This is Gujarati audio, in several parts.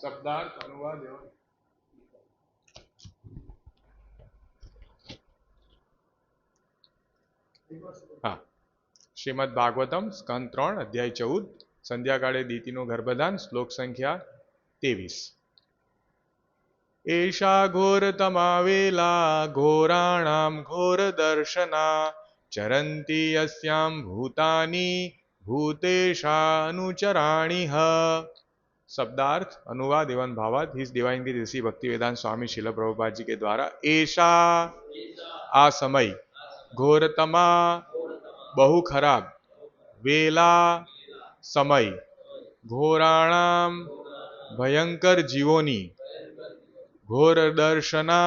શબ્દાર્થ અનુવાદ એવો હા શ્રીમદ ભાગવતમ સ્કંદ ત્રણ અધ્યાય ચૌદ સંધ્યાકાળે દીતિનું ગર્ભદાન શ્લોક સંખ્યા ત્રેવીસ એષા ઘોરતમાવેલા ઘોરાણામ ઘોર દર્શના ચરંતી યસ્યામ ભૂતાની ભૂતેશાનુચરાણી હ शब्दार्थ अनुवाद एवं भावार्थ हिज डिवाइन की ऋषि भक्ति वेदांत स्वामी शिल प्रभुपाद जी के द्वारा ऐसा आ समय घोरतमा बहु खराब वेला समय ઘોરાણામ ભયંકર જીવોની ઘોર દર્શના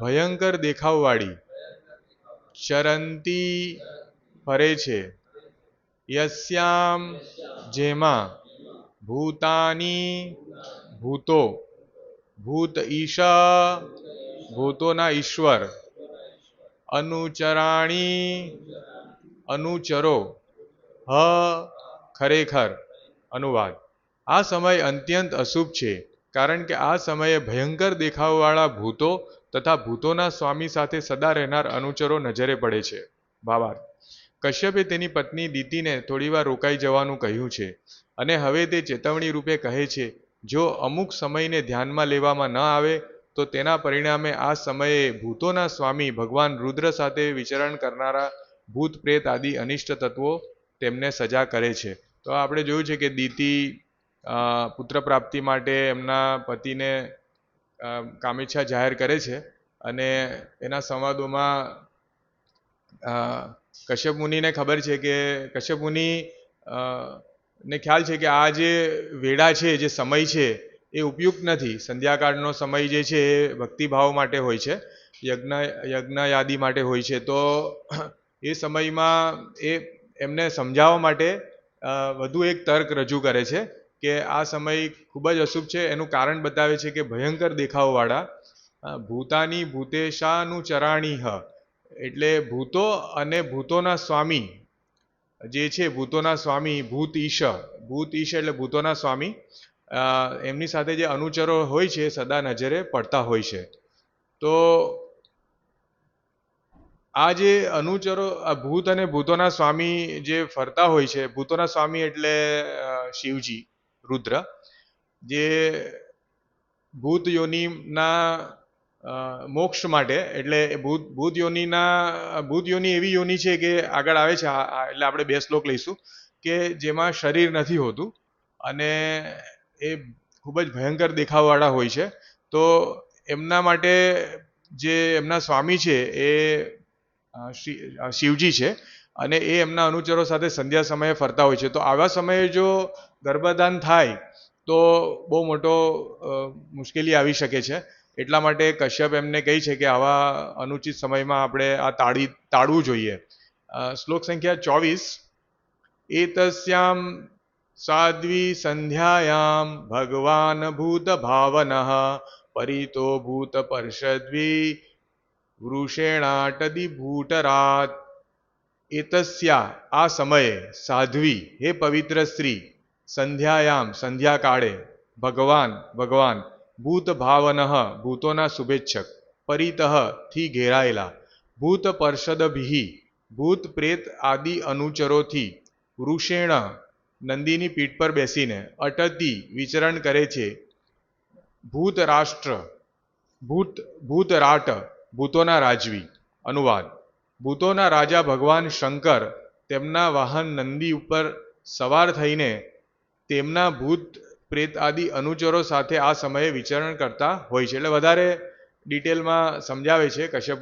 ભયંકર દેખાવવાળી ચરંતી ફરે છે યસ્યામ જેમાં ભૂતાની ભૂતો. ભૂત ઈશા, ભૂતોના ઈશ્વર. અનુચરાણી, અનુચરો. હ, ખરેખર. અનુવાદ. આ સમય અત્યંત અશુભ છે, કારણ કે આ સમયે ભયંકર દેખાવવાળા ભૂતો તથા ભૂતોના સ્વામી સાથે સદા રહેનાર અનુચરો નજરે પડે છે. ભાવાર્થ કશ્યપે તેની પત્ની દીતીને થોડીવાર રોકાઈ જવાનું કહ્યું છે. અને હવે તે ચેતવણી રૂપે કહે છે, જો અમુક સમયને ધ્યાનમાં લેવામાં ન આવે, તો તેના પરિણામે આ સમયે ભૂતોના સ્વામી ભગવાન રુદ્ર સાથે વિચરણ કરનારા ભૂત પ્રેત આદિ અનિષ્ટ તત્વો તેમને સજા કરે છે. તો આપણે જોયું છે કે દીતિ પુત્ર પ્રાપ્તિ માટે એમના પતિને કામેચ્છા જાહેર કરે છે અને એના સંવાદોમાં કશ્યપ મુનિને ખબર છે કે કશ્યપ મુનિ ને ખ્યાલ છે કે આ જે વેળા છે, જે સમય છે, એ ઉપયુક્ત નથી. સંધ્યાકાળનો સમય જે છે, એ ભક્તિભાવ માટે હોય છે, યજ્ઞ યજ્ઞ યાદી માટે હોય છે. તો એ સમયમાં એ એમને સમજાવવા માટે વધુ એક તર્ક રજૂ કરે છે કે આ સમય ખૂબ જ અશુભ છે. એનું કારણ બતાવે છે કે ભયંકર દેખાવવાળા ભૂતાની ભૂતેશાનું ચરાણી હ. એટલે ભૂતો અને ભૂતોના સ્વામી જે છે ભૂતોના સ્વામી ભૂત ઈશ. ભૂત ઈશ એટલે ભૂતોના સ્વામી એમની સાથે જે અનુચરો હોય છે, સદા નજરે પડતા હોય છે. તો આ જે અનુચરો ભૂત અને ભૂતોના સ્વામી જે ફરતા હોય છે, ભૂતોના સ્વામી એટલે શિવજી, રુદ્ર, જે ભૂત યોનિના મોક્ષ માટે. એટલે ભૂત ભૂત યોનિના ભૂત યોનિ એવી યોનિ છે કે આગળ આવે છે એટલે આપણે બે શ્લોક લઈશું, કે જેમાં શરીર નથી હોતું અને એ ખૂબ જ ભયંકર દેખાવવાળા હોય છે. તો એમના માટે જે એમના સ્વામી છે, એ શિવજી છે અને એ એમના અનુચરો સાથે સંધ્યા સમયે ફરતા હોય છે. તો આવા સમયે જો ગર્ભદાન થાય, તો બહુ મોટો મુશ્કેલી આવી શકે છે. એટલા માટે કશ્યપ એમને કહી છે કે આવા અનુચિત સમયમાં આપણે આ તાળી તાળવું જોઈએ. શ્લોક સંખ્યા ચોવીસ. એતસ્યામ સાધ્વી સંધ્યાયામ ભગવાન ભૂત ભાવન પરિતો ભૂત પર્ષદ્વી વૃષેણાટદી ભૂટરાત એતસ્યા, આ સમયે સાધ્વી, હે પવિત્ર સ્ત્રી, સંધ્યાયામ, સંધ્યાકાળે, ભગવાન ભગવાન ભૂત ભાવન ભૂતોના શુભેચ્છક, પરિતઃ થી ઘેરાયેલા ભૂત પર્ષદભિ ભૂત પ્રેત આદિ અનુચરોથી વૃષેણ નંદીની પીઠ પર બેસીને અટતી વિચરણ કરે છે. ભૂત રાષ્ટ્ર ભૂત, ભૂતરાટ, ભૂતોના રાજવી. અનુવાદ. ભૂતોના રાજા ભગવાન શંકર તેમના વાહન નંદી ઉપર સવાર થઈને તેમના ભૂત પ્રેત આદિ અનુચરો સાથે આ સમયે વિચરણ કરતા હોય છે. એટલે વધારે ડિટેલમાં સમજાવે છે કશ્યપ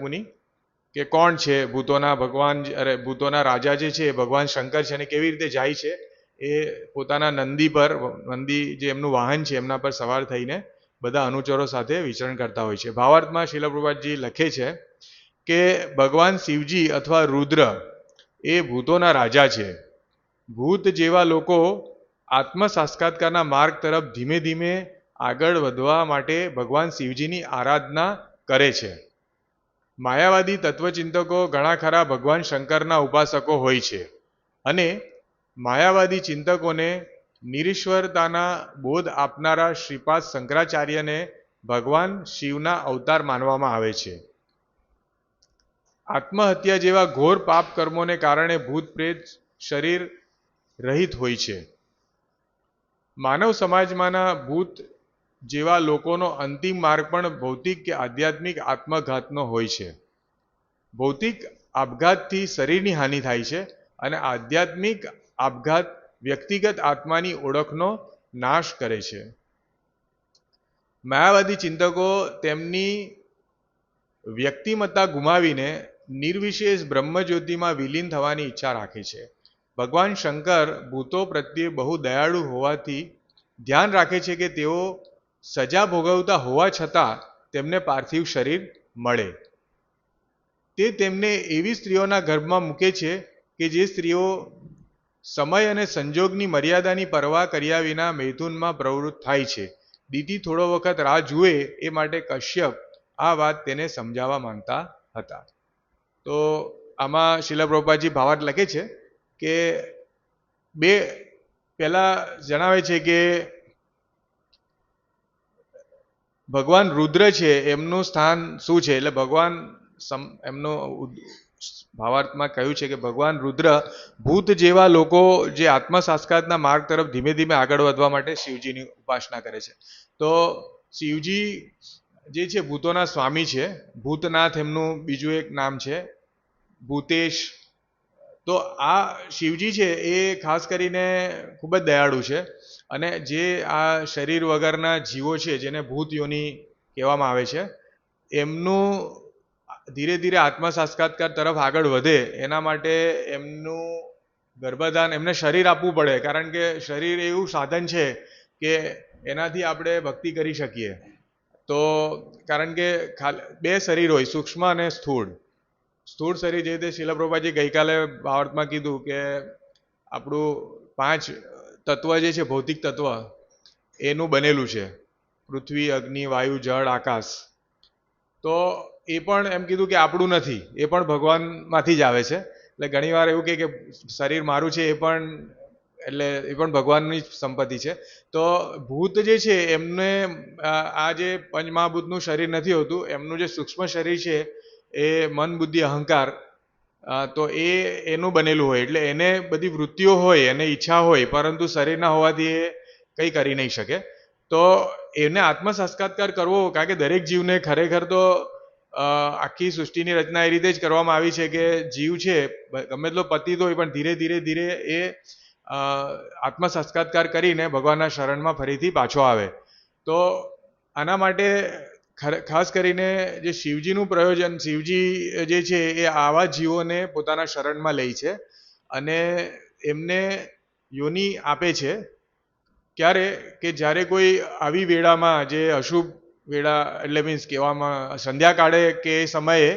કે કોણ છે? ભૂતોના ભગવાન અરે, ભૂતોના રાજા જે છે, એ ભગવાન શંકર છે અને કેવી રીતે જાય છે? એ પોતાના નંદી પર, નંદી જે એમનું વાહન છે, એમના પર સવાર થઈને બધા અનુચરો સાથે વિચરણ કરતા હોય છે. ભાવાર્થમાં શિલપ્રભાતજી લખે છે કે ભગવાન શિવજી અથવા રુદ્ર એ ભૂતોના રાજા છે. ભૂત જેવા લોકો આત્મ સાક્ષાત્કારના માર્ગ તરફ ધીમે ધીમે આગળ વધવા માટે ભગવાન શિવજીની આરાધના કરે છે. માયાવાદી તત્વચિંતકો ઘણા ખરા ભગવાન શંકરના ઉપાસકો હોય છે અને માયાવાદી ચિંતકોને નિરીશ્વરતાના બોધ આપનારા શ્રીપાદ શંકરાચાર્યને ભગવાન શિવના અવતાર માનવામાં આવે છે. આત્મહત્યા જેવા ઘોર પાપ કર્મોને કારણે ભૂત પ્રેત શરીર રહિત હોય છે. માનવ સમાજમાંના ભૂત જેવા લોકોનો અંતિમ માર્ગ પણ ભૌતિક કે આધ્યાત્મિક આત્મઘાતનો હોય છે. ભૌતિક આપઘાતથી શરીરની હાનિ થાય છે અને આધ્યાત્મિક આપઘાત વ્યક્તિગત આત્માની ઓળખનો નાશ કરે છે. માયાવાદી ચિંતકો તેમની વ્યક્તિમત્તા ગુમાવીને નિર્વિશેષ બ્રહ્મજ્યોતિમાં વિલીન થવાની ઈચ્છા રાખે છે. ભગવાન શંકર ભૂતો પ્રત્યે બહુ દયાળુ હોવાથી ધ્યાન રાખે છે કે તેઓ સજા ભોગવતા હોવા છતાં તેમને પાર્થિવ શરીર મળે. તે તેમને એવી સ્ત્રીઓના ગર્ભમાં મૂકે છે કે જે સ્ત્રીઓ સમય અને સંજોગની મર્યાદાની પરવા કર્યા વિના મૈથુનમાં પ્રવૃત્ત થાય છે. દીદી થોડો વખત રાહ જુએ એ માટે કશ્યપ આ વાત તેને સમજાવવા માંગતા હતા. તો આમાં શિલા પ્રભુપાદજી ભાવાર્થ લખે છે કે બે પહેલા જણાવે છે કે ભગવાન રુદ્ર છે, એમનું સ્થાન શું છે? એટલે ભગવાન એમનું ભાવાર્થમાં કહ્યું છે કે ભગવાન રુદ્ર ભૂત જેવા લોકો જે આત્મ માર્ગ તરફ ધીમે ધીમે આગળ વધવા માટે શિવજીની ઉપાસના કરે છે. તો શિવજી જે છે, ભૂતોના સ્વામી છે. ભૂતનાથ એમનું બીજું એક નામ છે. ભૂતેશ તો આ શિવજી છે એ ખાસ કરીને ખૂબ જ દયાળુ છે અને જે આ શરીર વગરના જીવો છે, જેને ભૂત યોની કહેવામાં આવે છે, એમનું ધીરે ધીરે આત્મા સાક્ષાત્કાર તરફ આગળ વધે, એના માટે એમનું ગર્ભદાન એમને શરીર આપવું પડે, કારણ કે શરીર એવું સાધન છે કે એનાથી આપણે ભક્તિ કરી શકીએ. તો કારણ કે ખાલી બે શરીર હોય, સૂક્ષ્મ અને સ્થૂળ. સ્થૂળ શરીર જે રીતે શિલપ્રભાજી ગઈકાલે ભાવાર્થમાં કીધું કે આપણું પાંચ તત્વ જે છે, ભૌતિક તત્વ, એનું બનેલું છે. પૃથ્વી, અગ્નિ, વાયુ, જળ, આકાશ. તો એ પણ એમ કીધું કે આપણું નથી, એ પણ ભગવાનમાંથી જ આવે છે. એટલે ઘણીવાર એવું કહે કે શરીર મારું છે, એ પણ એટલે એ પણ ભગવાનની સંપત્તિ છે. તો ભૂત જે છે, એમને આ જે પંચમહાભૂતનું શરીર નથી હોતું, એમનું જે સૂક્ષ્મ શરીર છે એ મન બુદ્ધિ અહંકાર તો એ એનું બનેલું હોય. એટલે એને બધી વૃત્તિઓ હોય, એને ઈચ્છા હોય, પરંતુ શરીરના હોવાથી એ કંઈ કરી નહીં શકે. તો એને આત્મસાક્ષાત્કાર કરવો, કારણ કે દરેક જીવને ખરેખર તો આખી સૃષ્ટિની રચના એ રીતે જ કરવામાં આવી છે કે જીવ છે ગમે તેટલો પતિત હોય, પણ ધીરે ધીરે ધીરે એ આત્મ સાક્ષાત્કાર કરીને ભગવાનના શરણમાં ફરીથી પાછો આવે. તો આના માટે ખાસ કરીને જે શિવજીનું પ્રયોજન, શિવજી જે છે, એ આવા જીવોને પોતાના શરણમાં લે છે અને એમને યોની આપે છે. ક્યારે કે જ્યારે કોઈ આવી વેળામાં, જે અશુભ વેળા, એટલે મીન્સ કહેવામાં, સંધ્યાકાળે કે સમયે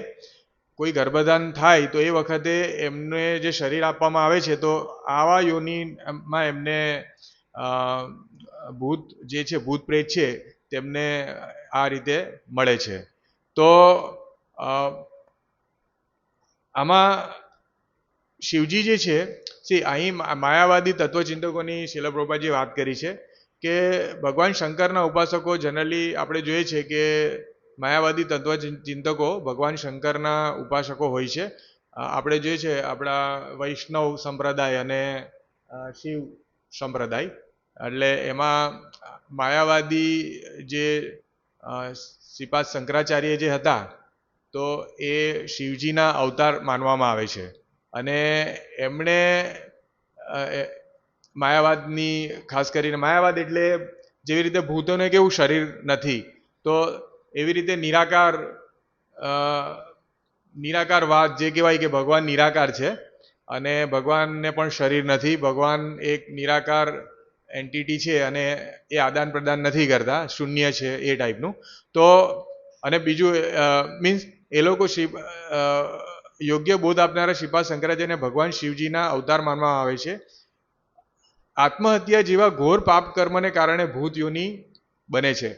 કોઈ ગર્ભદાન થાય, તો એ વખતે એમને જે શરીર આપવામાં આવે છે, તો આવા યોનીમાં એમને ભૂત જે છે, ભૂત પ્રેત છે તેમને આ રીતે મળે છે. તો આમાં શિવજી જે છે, સી, અહીં માયાવાદી તત્વચિંતકોની શિલપ્રોપાજી વાત કરી છે કે ભગવાન શંકરના ઉપાસકો જનરલી આપણે જોઈએ છે કે માયાવાદી તત્વચિંતકો ભગવાન શંકરના ઉપાસકો હોય છે. આપણે જોઈએ છે આપણા વૈષ્ણવ સંપ્રદાય અને શિવ સંપ્રદાય. એટલે એમાં માયાવાદી જે શ્રીપાદ શંકરાચાર્ય જે હતા, તો એ શિવજીના અવતાર માનવામાં આવે છે. અને એમણે માયાવાદની, ખાસ કરીને માયાવાદ એટલે જેવી રીતે ભૂતોને કેવું શરીર નથી, તો એવી રીતે નિરાકાર નિરાકારવાદ જે કહેવાય કે ભગવાન નિરાકાર છે. અને ભગવાનને પણ શરીર નથી, ભગવાન એક નિરાકાર એન્ટિટી છે અને એ આદાન પ્રદાન નથી કરતા, શૂન્ય છે એ ટાઈપનું તો, અને બીજું મીન્સ એ લોકો શિવ યોગ્ય બોધ આપનારા શિપા શંકરાચાર્યને ભગવાન શિવજીના અવતાર માનવામાં આવે છે. આત્મહત્યા જેવા ઘોર પાપ કર્મને કારણે ભૂતયોની બને છે.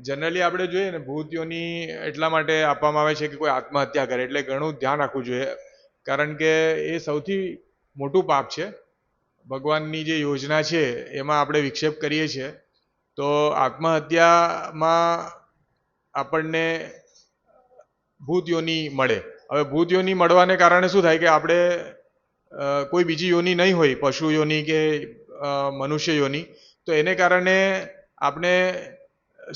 જનરલી આપણે જોઈએ ને, ભૂતયોની એટલા માટે આપવામાં આવે છે કે કોઈ આત્મહત્યા કરે, એટલે ઘણું ધ્યાન રાખવું જોઈએ. કારણ કે એ સૌથી મોટું પાપ છે. ભગવાનની જે યોજના છે, એમાં આપણે વિક્ષેપ કરીએ છીએ. તો આત્મહત્યામાં આપણને ભૂત યોની મળે. હવે ભૂત યોની મળવાને કારણે શું થાય કે આપણે કોઈ બીજી યોની નહીં હોય, પશુ યોની કે મનુષ્ય યોની, તો એને કારણે આપણે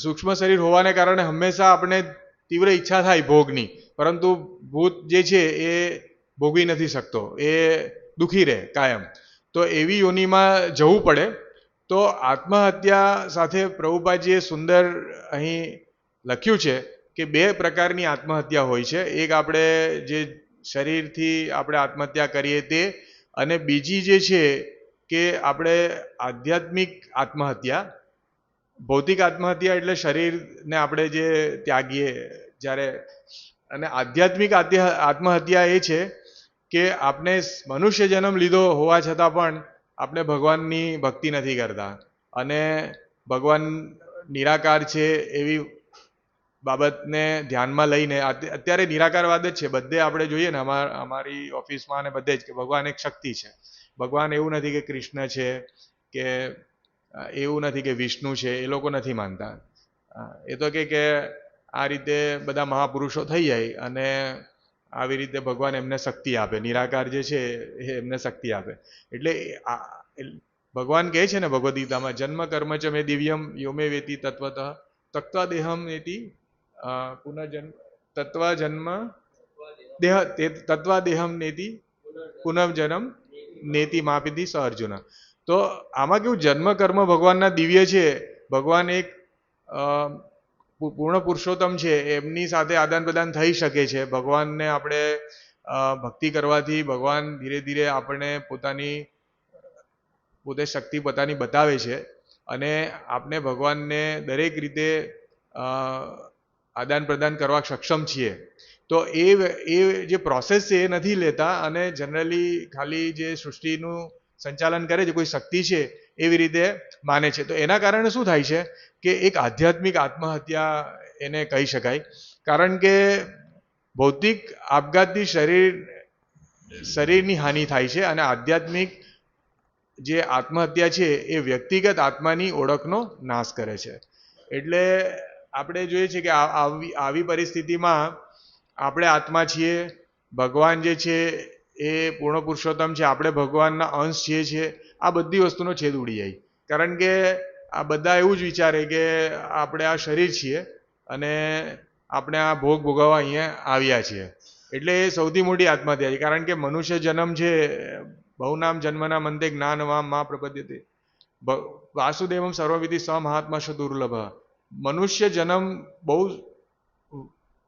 સૂક્ષ્મ શરીર હોવાને કારણે હંમેશા આપણે તીવ્ર ઈચ્છા થાય ભોગની. પરંતુ ભૂત જે છે, એ ભોગવી નથી શકતો. એ દુઃખી રહે, કાયમ. તો એવી યોનિમાં જવું પડે. તો આત્મહત્યા સાથે પ્રભુપાજીએ સુંદર અહીં લખ્યું છે કે બે પ્રકારની આત્મહત્યા હોય છે. એક આપણે જે શરીરથી આપણે આત્મહત્યા કરીએ તે અને બીજી જે છે કે આપણે આધ્યાત્મિક આત્મહત્યા, ભૌતિક આત્મહત્યા એટલે શરીરને આપણે જે ત્યાગીએ જ્યારે. અને આધ્યાત્મિક આત્મહત્યા એ છે કે આપણે મનુષ્ય જન્મ લીધો હોવા છતાં પણ આપણે ભગવાનની ભક્તિ નથી કરતા. અને ભગવાન નિરાકાર છે એવી બાબતને ધ્યાનમાં લઈને અત્યારે નિરાકારવાદ જ છે. બધે આપણે જોઈએ ને અમાર ઓફિસમાં અને બધે જ કે ભગવાન એક શક્તિ છે. ભગવાન એવું નથી કે કૃષ્ણ છે કે એવું નથી કે વિષ્ણુ છે, એ લોકો નથી માનતા. એ તો કે આ રીતે બધા મહાપુરુષો થઈ જાય અને આવી રીતે ભગવાન એમને શક્તિ આપે. નિરાકાર જે છે એ એમને શક્તિ આપે. એટલે ભગવાન કહે છે ને ભગવદ્ગીતામાં જન્મ કર્મ ચ મેં દિવ્યમ યોમે વેતી તત્વતઃ તત્વ દેહમ અ, પુનર્જન્મ તત્વ જન્મ દેહ તત્વ દેહમ નેતી પુનર્જન્મ નેતિ માપીતી સ અર્જુન. તો આમાં કેવું જન્મ કર્મ ભગવાનના દિવ્ય છે. ભગવાન એક પૂર્ણ પુરુષોત્તમ છે, એમની સાથે આદાન પ્રદાન થઈ શકે છે. ભગવાનને આપણે ભક્તિ કરવાથી ભગવાન ધીરે ધીરે આપણને પોતાની, પોતે શક્તિ પોતાની બતાવે છે અને આપણે ભગવાનને દરેક રીતે આદાન પ્રદાન કરવા સક્ષમ છીએ. તો એ એ જે પ્રોસેસ છે એ નથી લેતા અને જનરલી ખાલી જે સૃષ્ટિનું સંચાલન કરે છે, કોઈ શક્તિ છે એવી રીતે માને છે. તો એના કારણે શું થાય છે કે એક આધ્યાત્મિક આત્મહત્યા એને કહી શકાય. કારણ કે ભૌતિક આપઘાતથી શરીર, શરીરની હાનિ થાય છે અને આધ્યાત્મિક જે આત્મહત્યા છે એ વ્યક્તિગત આત્માની ઓળખનો નાશ કરે છે. એટલે આપણે જોઈએ છીએ કે આવી આવી પરિસ્થિતિમાં આપણે આત્મા છીએ, ભગવાન જે છે એ પૂર્ણ પુરુષોત્તમ છે. આપણે ભગવાનના અંશ છીએ છીએ આ બધી વસ્તુનો છેદ ઉડી જાય. કારણ કે આ બધા એવું જ વિચારે કે આપણે આ શરીર છીએ અને આપણે આ ભોગ ભોગવવા અહીંયા આવ્યા છીએ. એટલે એ સૌથી મોટી આત્મહત્યા છે. કારણ કે મનુષ્ય જન્મ છે બહુનામ જન્મના મંતે જ્ઞાનવામ મા પ્રપદ્યતે. વાસુદેવમ સર્વવિધિ સ મહાત્મા શ દુર્લભ. મનુષ્ય જન્મ બહુ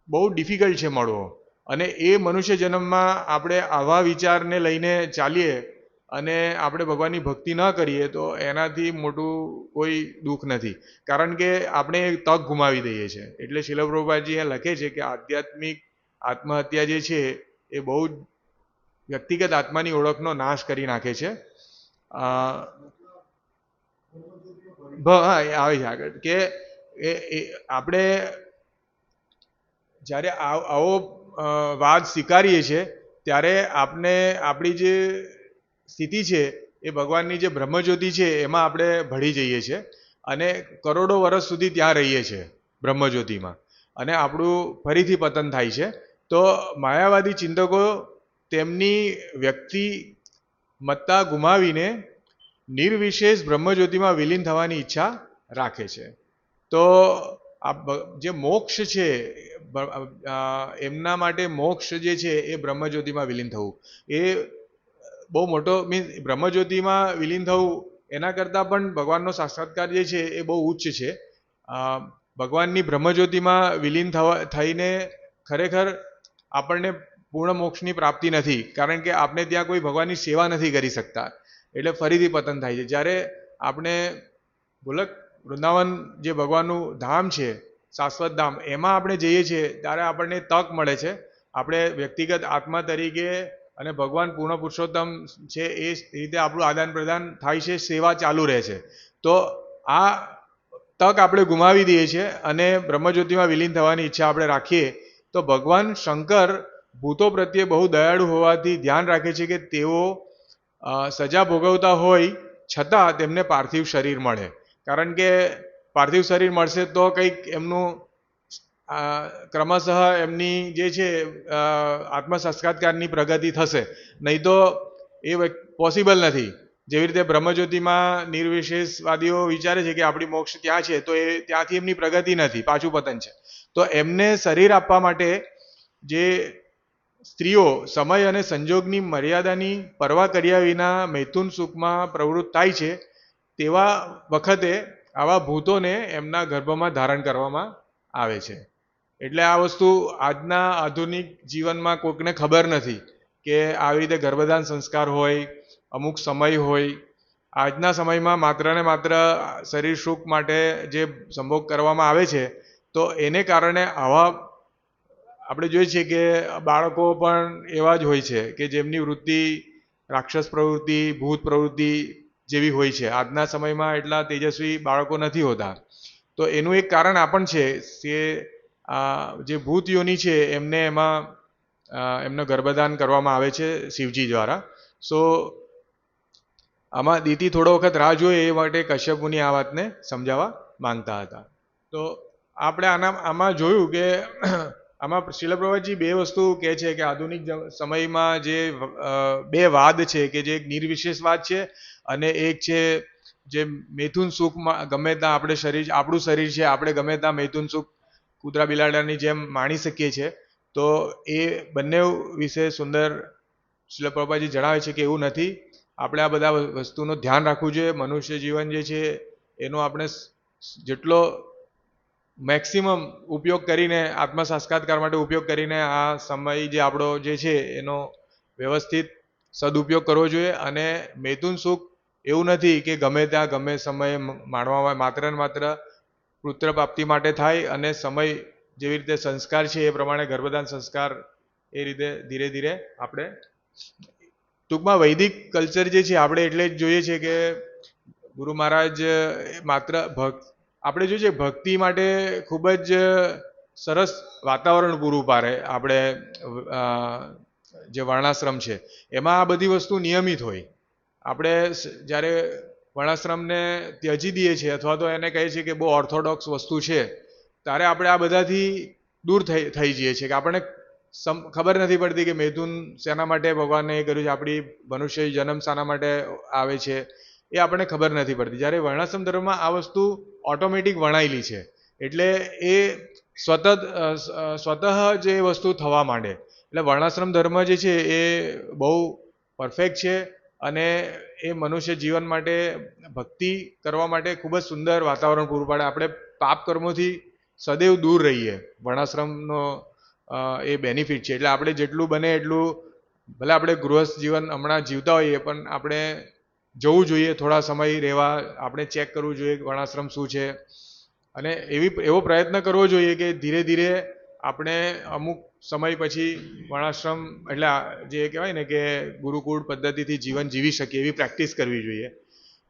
બહુ ડિફિકલ્ટ છે મળવો. અને એ મનુષ્ય જન્મમાં આપણે આવા વિચારને લઈને ચાલીએ અને આપણે ભગવાનની ભક્તિ ન કરીએ તો એનાથી મોટું કોઈ દુઃખ નથી. કારણ કે આપણે તક ગુમાવી દઈએ છીએ. એટલે શિલપ્રભુપાદજી એ લખે છે કે આધ્યાત્મિક આત્મહત્યા જે છે એ બહુ જ વ્યક્તિગત આત્માની ઓળખનો નાશ કરી નાખે છે. આવે છે આગળ. કે એ આપણે જ્યારે આવ- વાદ સ્વીકારીએ છીએ, ત્યારે આપણે આપણી જે સ્થિતિ છે, એ ભગવાનની જે બ્રહ્મજ્યોતિ છે, એમાં આપણે ભળી જઈએ છીએ અને કરોડો વર્ષ સુધી ત્યાં રહીએ છીએ બ્રહ્મજ્યોતિમાં. અને આપણું ફરીથી પતન થાય છે. તો માયાવાદી ચિંતકો તેમની વ્યક્તિ મત્તા ગુમાવીને નિર્વિશેષ બ્રહ્મજ્યોતિમાં વિલીન થવાની ઈચ્છા રાખે છે. તો આ જે મોક્ષ છે એમના માટે મોક્ષ જે છે એ બ્રહ્મજ્યોતિમાં વિલીન થવું. એ બહુ મોટો મીન્સ બ્રહ્મજ્યોતિમાં વિલીન થવું એના કરતાં પણ ભગવાનનો સાક્ષાત્કાર જે છે એ બહુ ઉચ્ચ છે. ભગવાનની બ્રહ્મજ્યોતિમાં વિલીન થવા, થઈને ખરેખર આપણને પૂર્ણ મોક્ષની પ્રાપ્તિ નથી, કારણ કે આપણે ત્યાં કોઈ ભગવાનની સેવા નથી કરી શકતા. એટલે ફરીથી પતન થાય છે. જ્યારે આપણે ભૂલક વૃંદાવન જે ભગવાનનું ધામ છે શાશ્વત ધામ. એમાં આપણે જઈએ છીએ ત્યારે આપણને તક મળે છે. આપણે વ્યક્તિગત આત્મા તરીકે અને ભગવાન પૂર્ણ પુરુષોત્તમ છે એ રીતે આપણું આદાન પ્રદાન થાય છે, સેવા ચાલુ રહે છે. તો આ તક આપણે ગુમાવી દઈએ છીએ અને બ્રહ્મજ્યોતિમાં વિલીન થવાની ઈચ્છા આપણે રાખીએ, તો ભગવાન શંકર ભૂતો પ્રત્યે બહુ દયાળુ હોવાથી ધ્યાન રાખે છે કે તેઓ સજા ભોગવતા હોય છતાં તેમને પાર્થિવ શરીર મળે. કારણ કે પાર્થિવ શરીર મળશે તો કંઈક એમનું ક્રમશઃ એમની જે છે આત્મ પ્રગતિ થશે. નહીં તો એ પોસિબલ નથી. જેવી રીતે બ્રહ્મજ્યોતિમાં નિર્વિશેષવાદીઓ વિચારે છે કે આપણી મોક્ષ ત્યાં છે, તો એ ત્યાંથી એમની પ્રગતિ નથી, પાછું પતન છે. તો એમને શરીર આપવા માટે જે સ્ત્રીઓ સમય અને સંજોગની મર્યાદાની પરવા કર્યા વિના મૈથુન સુખમાં પ્રવૃત્ત થાય છે, તેવા વખતે આવા ભૂતોને એમના ગર્ભમાં ધારણ કરવામાં આવે છે. એટલે આ વસ્તુ આજના આધુનિક જીવનમાં કોઈકને ખબર નથી કે આવી રીતે ગર્ભધાન સંસ્કાર હોય, અમુક સમય હોય. આજના સમયમાં માત્ર ને માત્ર શરીર સુખ માટે જે સંભોગ કરવામાં આવે છે, તો એને કારણે આવા આપણે જોઈએ છીએ કે બાળકો પણ એવા જ હોય છે કે જેમની વૃત્તિ, રાક્ષસ પ્રવૃત્તિ, ભૂત પ્રવૃત્તિ જેવી હોય છે. આજના સમયમાં એટલા તેજસ્વી બાળકો નથી હોતા. તો એનું એક કારણ આ પણ છે કે જે ભૂત યોની છે એમને એમાં એમનું ગર્ભદાન કરવામાં આવે છે શિવજી દ્વારા. સો, આમાં દીતિ થોડો વખત રાહ જોઈએ એ માટે કશ્યપ આ વાતને સમજાવવા માંગતા હતા. તો આપણે આના, આમાં જોયું કે આમાં શિલપ્રભાજી બે વસ્તુ કહે છે કે આધુનિક સમયમાં જે બે વાદ છે કે જે એક નિર્વિશેષવાદ છે અને એક છે જે મેથુન સુખમાં ગમે ત્યાં આપણે શરીર, આપણું શરીર છે, આપણે ગમે ત્યાં મેથુન સુખ કૂતરા બિલાડાની જેમ માણી શકીએ છીએ તો એ બંને વિશે સુંદર શિલપ્રભાજી જણાવે છે કે એવું નથી. આપણે આ બધા વસ્તુનું ધ્યાન રાખવું જોઈએ. મનુષ્ય જીવન જે છે, એનો આપણે જેટલો મેક્સિમમ ઉપયોગ કરીને આત્મસાક્ષાત્કાર માટે ઉપયોગ કરીને આ સમય જે આપણો જે છે, એનો વ્યવસ્થિત સદુપયોગ કરવો જોઈએ. અને મેથુન સુખ એવું નથી કે ગમે ત્યાં ગમે સમયે માણવામાં માત્ર ને માત્ર પુત્ર પ્રાપ્તિ માટે થાય અને સમય જેવી રીતે સંસ્કાર છે એ પ્રમાણે ગર્ભદાન સંસ્કાર એ રીતે ધીરે ધીરે આપણે ટૂંકમાં વૈદિક કલ્ચર જે છે, આપણે એટલે જ જોઈએ છે કે ગુરુ મહારાજ માત્ર ભક્ત આપણે જોઈએ છે ભક્તિ માટે ખૂબ જ સરસ વાતાવરણ પૂરું પાડે, આપણે જે વર્ણાશ્રમ છે, એમાં આ બધી વસ્તુ નિયમિત હોય. આપણે જ્યારે વર્ણાશ્રમને ત્યજી દઈએ છીએ અથવા તો એને કહીએ છીએ કે બહુ ઓર્થોડોક્સ વસ્તુ છે, ત્યારે આપણે આ બધાથી દૂર થઈ થઈ જઈએ છીએ કે આપણને ખબર નથી પડતી કે મેથુન શેના માટે ભગવાને એ કર્યું છે, આપણી મનુષ્ય જન્મ શાના માટે આવે છે. એ આપણને ખબર નથી પડતી. જ્યારે વર્ણાશ્રમ ધર્મમાં આ વસ્તુ ઓટોમેટિક વણાયેલી છે એટલે એ સ્વતઃ અ, સ- અ, સ્વતઃ જ વસ્તુ થવા માંડે. એટલે વર્ણાશ્રમ ધર્મ જે છે એ બહુ પરફેક્ટ છે અને એ મનુષ્ય જીવન માટે ભક્તિ કરવા માટે ખૂબ જ સુંદર વાતાવરણ પૂરું પાડે. આપણે પાપ કર્મોથી સદૈવ દૂર રહીએ. વર્ણાશ્રમનો એ બેનિફિટ છે. એટલે આપણે જેટલું બને એટલું ભલે આપણે ગૃહસ્થ જીવન હમણાં જીવતા હોઈએ પણ આપણે જવું જોઈએ, થોડા સમય રહેવા, આપણે ચેક કરવું જોઈએ કે વર્ણાશ્રમ શું છે. અને એવી, એવો પ્રયત્ન કરવો જોઈએ કે ધીરે ધીરે આપણે અમુક સમય પછી વર્ણાશ્રમ એટલે જે કહેવાય ને કે ગુરુકુળ પદ્ધતિથી જીવન જીવી શકીએ એવી પ્રેક્ટિસ કરવી જોઈએ.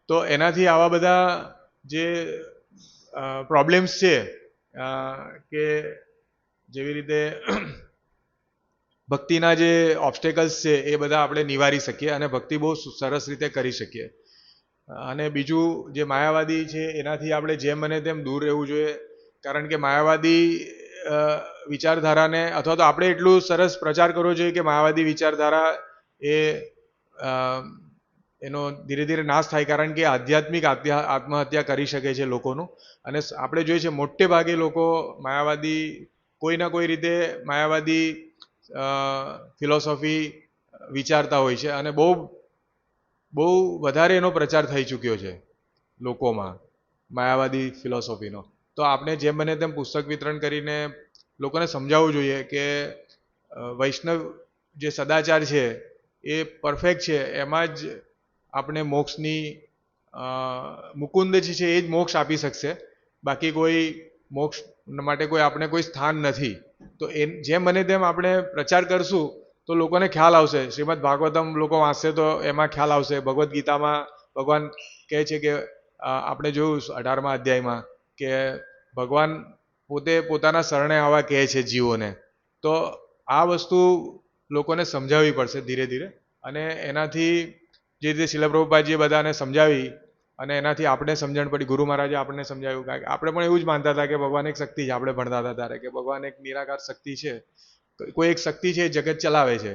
તો એનાથી આવા બધા જે પ્રોબ્લેમ્સ છે કે જેવી રીતે ભક્તિના જે ઓબ્સ્ટેકલ્સ છે, એ બધા આપણે નિવારી શકીએ અને ભક્તિ બહુ સરસ રીતે કરી શકીએ. અને બીજું જે માયાવાદી છે, એનાથી આપણે જેમ બને તેમ દૂર રહેવું જોઈએ. કારણ કે માયાવાદી વિચારધારાને અથવા તો આપણે એટલું સરસ પ્રચાર કરવો જોઈએ કે માયાવાદી વિચારધારા એ એનો ધીરે ધીરે નાશ થાય કારણ કે આધ્યાત્મિક આત્મહત્યા કરી શકે છે લોકોનું. અને આપણે જોઈએ છે, મોટે ભાગે લોકો માયાવાદી, કોઈ ના કોઈ રીતે માયાવાદી ફિલોસોફી વિચારતા હોય છે અને બહુ બહુ વધારે એનો પ્રચાર થઈ ચૂક્યો છે લોકોમાં, માયાવાદી ફિલોસોફીનો. તો આપણે જેમ બને તેમ પુસ્તક વિતરણ કરીને લોકોને સમજાવવું જોઈએ કે વૈષ્ણવ જે સદાચાર છે એ પરફેક્ટ છે, એમાં જ આપણે મોક્ષની મુકુંદ જે છે એ જ મોક્ષ આપી શકશે. બાકી કોઈ મોક્ષ માટે કોઈ, આપણે કોઈ સ્થાન નથી. તો એ જેમ બને તેમ આપણે પ્રચાર કરશું, તો લોકોને ખ્યાલ આવશે. શ્રીમદ ભાગવતમ લોકો વાંચશે તો એમાં ખ્યાલ આવશે. ભગવદ્ ગીતામાં ભગવાન કહે છે કે આપણે જોયું અઢારમા અધ્યાયમાં કે ભગવાન પોતે પોતાના શરણે આવા કહે છે જીવોને. તો આ વસ્તુ લોકોને સમજાવવી પડશે ધીરે ધીરે. અને એનાથી જે રીતે શિલા બધાને સમજાવી અને એનાથી આપણે સમજણ પડી. ગુરુ મહારાજે આપણને સમજાવ્યું કારણ કે આપણે પણ એવું જ માનતા હતા કે ભગવાન એક શક્તિ છે, આપણે ભણતા હતા ત્યારે, કે ભગવાન એક નિરાકાર શક્તિ છે. કોઈ એક શક્તિ છે એ જગત ચલાવે છે.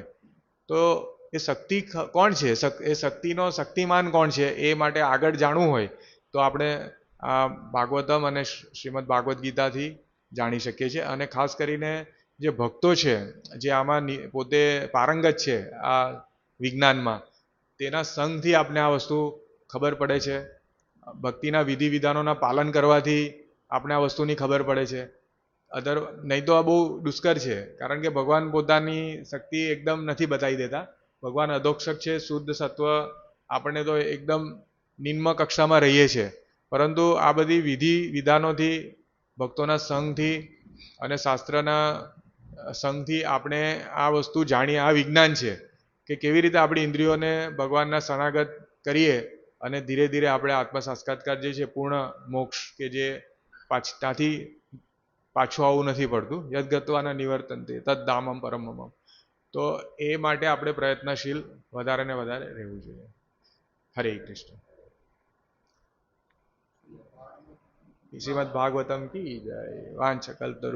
તો એ શક્તિ કોણ છે? એ શક્તિનો શક્તિમાન કોણ છે એ માટે આગળ જાણવું હોય તો આપણે આ ભાગવતમ અને શ્રી- શ્રીમદ ભાગવદ્ ગીતાથી જાણી શકીએ છીએ. અને ખાસ કરીને જે ભક્તો છે, જે આમાં પોતે પારંગત છે આ વિજ્ઞાનમાં, તેના સંઘથી આપણે આ વસ્તુ ખબર પડે છે. ભક્તિના વિધિ વિધાનોના પાલન કરવાથી આપણે આ વસ્તુની ખબર પડે છે. અધર, નહીં તો આ બહુ દુષ્કર છે, કારણ કે ભગવાન પોતાની શક્તિ એકદમ નથી બતાવી દેતા. ભગવાન અધોક્ષક છે, શુદ્ધ સત્વ આપણે તો એકદમ નિમ્ન કક્ષામાં રહીએ છીએ પરંતુ આ બધી વિધિ વિધાનોથી ભક્તોના સંઘથી અને શાસ્ત્રના સંઘથી આપણે આ વસ્તુ જાણીએ આ વિજ્ઞાન છે કે કેવી રીતે આપણી ઇન્દ્રિયોને ભગવાનના શરણાગત કરીએ અને ધીરે ધીરે આપણે આત્મ સાક્ષાત્કાર જે છે, પૂર્ણ મોક્ષ કે જે પાછ, ત્યાંથી પાછું આવવું નથી પડતું. યદગતવાના નિવર્તનથી તદ દામમ પરમમ તો એ માટે આપણે પ્રયત્નશીલ વધારે ને વધારે રહેવું જોઈએ. હરે કૃષ્ણ. શ્રીમદ ભાગવતમ કી જય. વાંચ કલ્પતરુ